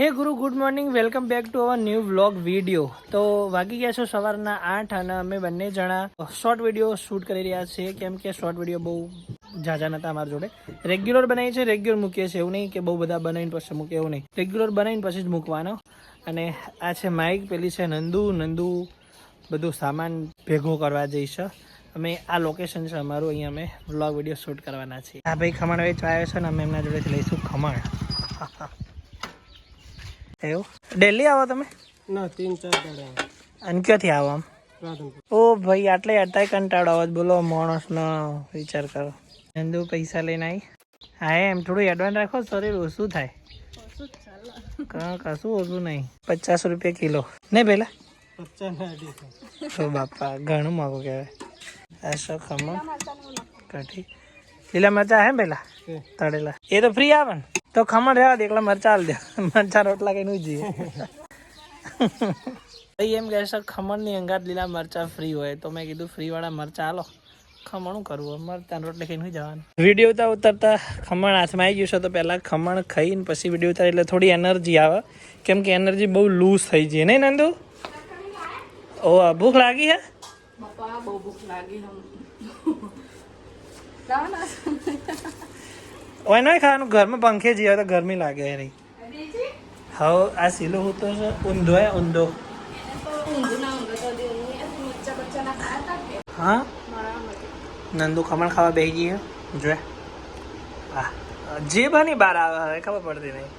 Hey guru, good morning. Welcome back to our new vlog video. તો વાગી ગયા છો સવારના આઠ અને અમે બંને જણા શોર્ટ વીડિયો શૂટ કરી રહ્યા છીએ. કેમ કે શોર્ટ વીડિયો બહુ ઝાઝા નતા અમારા જોડે. રેગ્યુલર બનાવીએ છીએ રેગ્યુલર મૂકીએ છીએ. એવું નહીં કે બહુ બધા બનાવીને પછી મૂકીએ, એવું નહીં. રેગ્યુલર બનાવીને પછી જ મૂકવાનો. અને આ છે માઇક પેલી છે નંદુ. નંદુ બધું સામાન ભેગો કરવા જઈશ. અમે આ લોકેશન છે, અમારું. અહીંયા અમે વ્લોગ વીડિયો શૂટ કરવાના છીએ. આ ભાઈ, ખમણ વેચવા આવ્યો છે ને, અમે એમના જોડેથી લઈશું ખમણ. એવું? ડેલી આવો તમે? ના તીન ચાર દાડે અને ક્યાંથી આવો આમ? ઓ ભાઈ આટલે અટાય કંટાળો આવે. બોલો માણસનો વિચાર કરો. નંદુ પૈસા લઈને આવી હા એમ થોડું એડવાન્સ રાખો શરીર ઓછું થાય. ક- કશું ઓછું નહીં. પચાસ રૂપિયા કિલો. નહીં પેલા? તો બાપા ઘણું મોંઘું કહેવાય. શું ખમણ? કઠી લીલા મરચા હે પેલા? તળેલા. એ તો ફ્રી આવે ને? તો ખમણ રહેવા દે, એકલા મરચા દે. મરચા રોટલા કઈ નું જઈએ ભાઈ, એમ કહે છે, ખમણની અંગાત લીલા મરચા ફ્રી હોય. તો મેં કીધું ફ્રી વાળા મરચા હાલો ખમણું કરવું? મરચા રોટલી નહીં જવાનું? વીડિયો ઉતાર ઉતરતા ખમણ હાથમાં આવી ગયું છે, તો પહેલાં ખમણ ખાઈને પછી વીડિયો ઉતાર, એટલે થોડી એનર્જી આવે. કેમ કે એનર્જી બહુ લૂઝ થઈ જાય નહીં નંદુ? ઓ ભૂખ લાગી હે? ઓય નહીં ખાવાનું? ઘરમાં પંખે જઈએ તો ગરમી લાગે નહીં હવે આ સીલો હું તો ઊંધો હે ઊંધો. હા નંદુ ખમણ ખાવા બેસી ગઈ. જોએ હા જે ની બહાર આવે હવે ખબર પડતી નહીં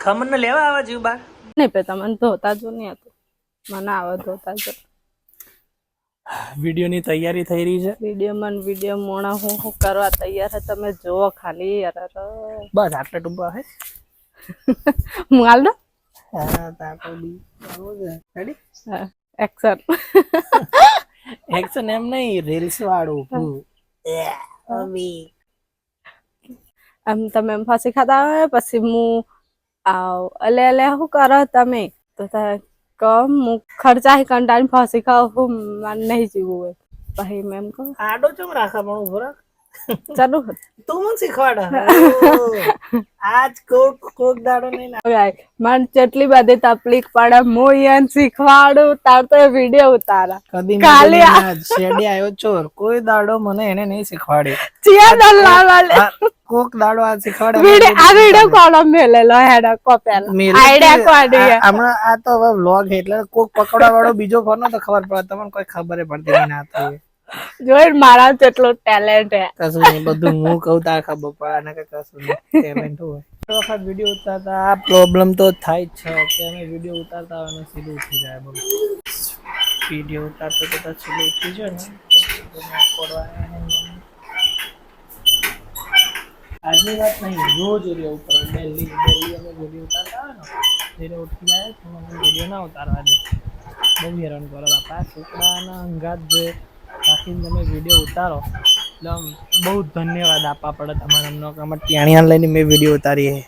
ખમણ ને લેવા આવે જીવ બહાર? નહીં પેતા મને ધોતા જો નહીં હતું મને આવે ધોતા જો. વિડીયોની તૈયારી થઈ રહી છે? વીડિયો મને વીડિયો મોણા હું હું કરવા તૈયાર છે તમે જુઓ ખાલી અરે બસ આટલે ટૂંકા હે? હું હાલ દો હા તાકો બી રેડી એક્શન એક્શન એમ નહીં રીલ્સ વાળું. આમ તમે એમ ફાંસી ખાતા હોય પછી હું આવ અલે અલે શું કરો તમે? તો તા કમ હું ખર્ચા કંટાળી ફાંસી ખાવ नहीं પછી મેં એમ કહું. આડો ચમ રાખા પણ ઊભો રાખ. ચાલુ? તું મને શીખવાડ. આજ કોક કોક દાડો નહીં ના. મન ચટલી બધી તકલીફ પડે હું શીખવાડું તાર તો વિડિયો ઉતારા. કદી કાલે કદી આવ્યો ચોર. કોઈ દાડો મને એને નહીં શીખવાડે ચિયા દલ લાવાલે કોક દાડો આ શીખવાડે વિડિયો આ વીડિયો કોણ મેલેલો હેડો કોપેલ આઈડિયા કોડી હમણાં આ તો હવે વ્લોગ એટલે કોક પકડવા વાળો બીજો ફોન તો ખબર પડે તમને કોઈ ખબર પડતી નહીં થઈ જોઈ મારા જેટલો ટેલેન્ટ હે. કશું બધું હું કહું તાર ખબર પડે, આને કઈ કશું ટેલેન્ટ હોય. વખત વીડિયો ઉતારતા, આ પ્રોબ્લેમ તો થાય જ છે. કે અમે વીડિયો ઉતારતા હોય ને સીધું ઉઠી જાય બોલો વીડિયો ઉતારતા તો સીધું ઉઠી જાય ને. ના. આજની વાત નહીં, રોજ રહેવું ઉપર ડેલી ડેલી અમે વીડિયો ઉતારતા હોય ને જ્યારે ઉઠી જાય, તો મને વીડિયો ના ઉતારવા દે. બહુ હેરાન કરો બાપા, છોકરાના અંગાત જે રાખીને તમે વીડિયો ઉતારો. એટલે આમ બહુ ધન્યવાદ આપવા પડે તમારે અમને. કે અમે ટિયાણિયા લઈને મેં વીડિયો ઉતારી છે.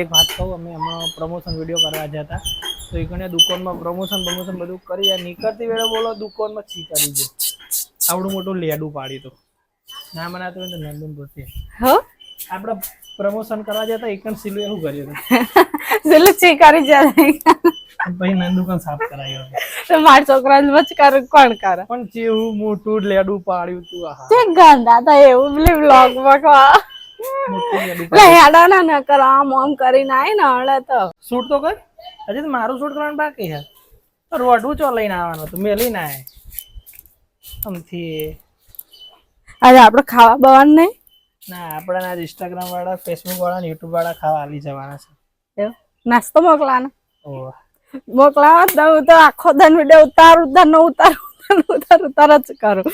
એક વાત કહું અમે હમણાં પ્રમોશન વીડિયો કરવા જતા તો એ ઘણી દુકાનમાં પ્રમોશન પ્રમોશન બધું કરી નીકળતી વેળે બોલો દુકાનમાં છી કરી દે આવડું મોટું લેડું પાડી તો. ના મનાતું હોય તો નંદન પૂછીએ આપણે પ્રમોશન કરવા જતા એક સિલું એવું કર્યું હતું? ચી કરી જાય પછી નંદુ પણ સાફ કરાયો. તો મારા છોકરાને વચ કરે કોણ કરે? પણ જેવું મોટું લેડું પાડ્યું તું તે ગંદા તો એવું પેલી વ્લોગમાં હેડા ના ન કર આમ આમ કરીને આય ને હળે તો. શૂટ તો કર. હજી તો મારું શૂટ કરવાનું બાકી છે. રોડ ચો લઈને આવવાનું હતું મેં લઈને આય. આમથી. અરે આપણે ખાવા બવાનું નહીં? ના આપણા આજ ઇન્સ્ટાગ્રામ વાળા ફેસબુક વાળા ને યુટ્યુબ વાળા ખાવા આલી જવાના છે. નાસ્તો મોકલાનો ઓહ. મોકલાવા તો હું તો આખો દન વીડિયો ઉતારું ઉતાર નો ઉતારું ઉતારું ઉતાર જ કરું.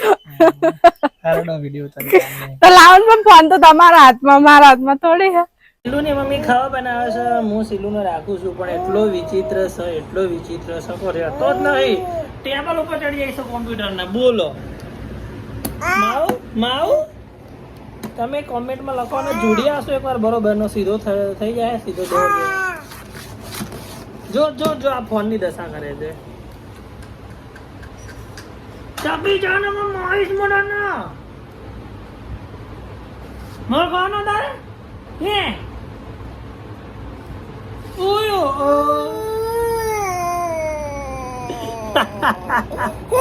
તો લાવન પણ ફોન તો તમારા હાથમાં મારા હાથમાં થોડી હે. સિલ્લુ મમ્મી ખાવા બનાવે છે હું સિલ્લુ ને રાખું છું પણ એટલો વિચિત્ર છે એટલો વિચિત્ર છે રહેતો જ નહીં. ટેબલ ઉપર ચડી જાય છે કોમ્પ્યુટર બોલો. માવ માવ તમે કોમેન્ટમાં લખો અને જોડી આવશો એકવાર. બરોબર નો સીધો થઈ જાય સીધો દોડ. જો જો જો આ ફોનની દશા કરે છે. ચાપી જાને માં માઈસ મોડાના મોર કોનો તારે? હે?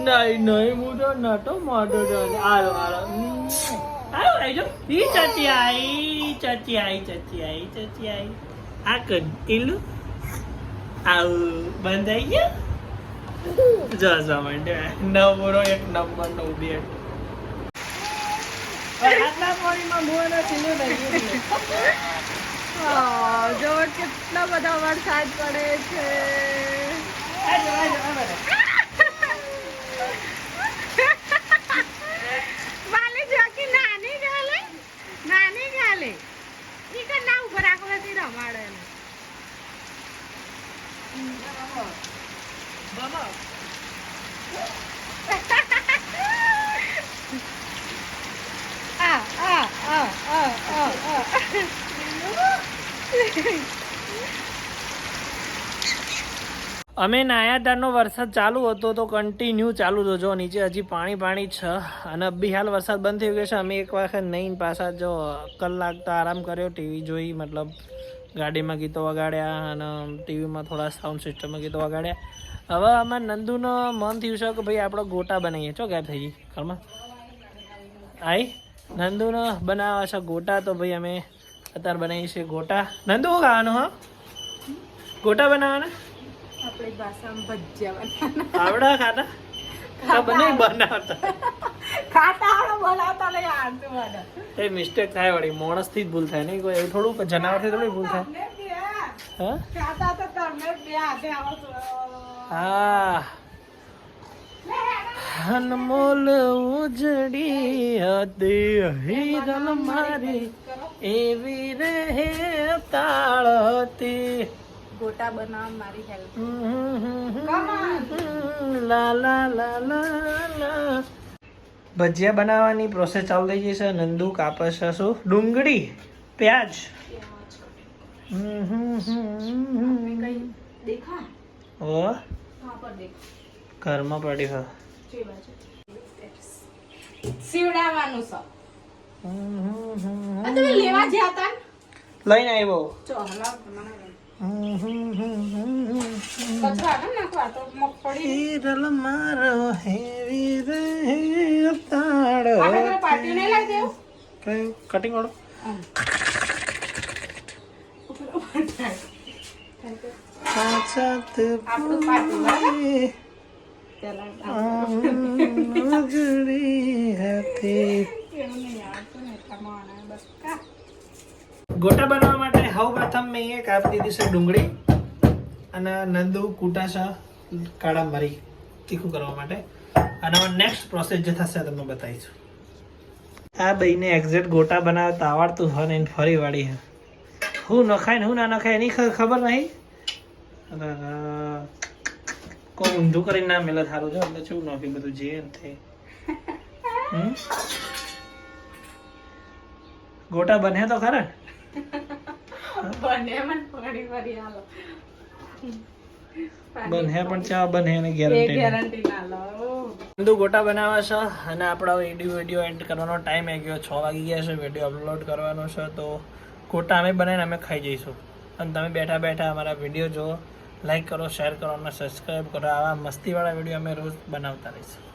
નહીં નહીં હું તો નટો મોટો આરો આરો આવો આજો ઈ ચાચી આઈ ચચી આઈ ચચી આઈ ચચી આઈ આ કંટીલું આવું બંધાઈ ગયું જો જો મંડે નવરો એક નંબર નો બેટ આટલા પાણીમાં મોના ચીલું નહીં જો કેટલા બધા વરસાદ પડે છે આજો આજો આવો વાલી જોકી નાની ગાલે નાની ગાલે ઈ કે ના ઉપર આખો નથી રમાડે એને. બાબા આ આ આ આ આ આ અમે નાયા ત્યારનો વરસાદ ચાલુ હતો તો કન્ટિન્યુ ચાલુ હતો જો, નીચે હજી પાણી પાણી છે. અને બી હાલ વરસાદ બંધ થઈ ગયો છે. અમે એક વખત નહીં, પાછા જો કલાક તો આરામ કર્યો, ટીવી જોઈ, મતલબ ગાડીમાં ગીતો વગાડ્યા અને ટીવીમાં થોડા સાઉન્ડ સિસ્ટમમાં ગીતો વગાડ્યા. હવે આમાં નંદુનો મન થયું છે કે ભાઈ આપણે ગોટા બનાવીએ. છો ગાયબ થઈ ગઈ ઘરમાં આઈ, નંદુનો બનાવવા છે ગોટા, તો ભાઈ અમે અત્યારે બનાવીએ છીએ ગોટા. નંદુ, ખાવાનું, હા? ગોટા બનાવવાના? આપણી ભાષામાં ભજીયા બનાવતા આવડા ખાતા? બને બનાવતા. મને. એ મિસ્ટેક થાય વળી જ ભૂલ થાય નહીં કોઈ. એવું થોડું જનાવરથી થોડી ભૂલ થાય. હા. ખાતા તો તમે બે હાથે આવો હા. અનમોલ ઉજડી હતી હિરલ મારી એવી રહે તાળતી ગોટા બનાવ મારી હેલ્પ લા લા લા લા લા ભજીયા બનાવવાની પ્રોસેસ ચાલુ થઈ ગઈ છે નંદુ કાપસ છે શું ડુંગળી પ્યાજ ઓ ઘરમાં પડી હા સીવડાવવાનું છે? લઈને આવ્યો ચો હલાવ હિરલ મારો હેવી રે દેવું? કયું? કટિંગ વાળો? પાછાત આપણું પાટું હતી. બસ કા. ગોટા બનાવવા માટે સૌ પ્રથમ મેં એ કાપી દીધી છે ડુંગળી અને નંદુ, કૂટાશા, કાળા મરી તીખું કરવા માટે. અને નેક્સ્ટ પ્રોસેસ જે થશે તમને બતાવીશું. આ બેયને એક્ઝેક્ટ ગોટા બનાવતા આવડતું હોય ને ફરી વાળી હે હું નખાય ને હું ના નખાય એની ખબર નહીં? કોઈ ઊંધું કરીને ના મેલે થારું. છે એટલે શું નોખી બધું જે તે. ગોટા બને તો ખરા? બને મને ફરી ફરી હાલો બને પણ ચા બને એની ગેરંટી ગેરંટી ના લો બંધુ ગોટા બનાવવા છે અને આપણો વીડિયો વીડિયો એન્ડ કરવાનો ટાઈમ આવી ગયો છ વાગી ગયા છે વીડિયો અપલોડ કરવાનો છે તો ગોટા અમે બનાવીને અમે ખાઈ જઈશું. અને તમે બેઠા બેઠા અમારા વીડિયો જુઓ લાઈક કરો શેર કરો અને સબસ્ક્રાઈબ કરો. આવા મસ્તીવાળા વીડિયો અમે રોજ બનાવતા રહીશું.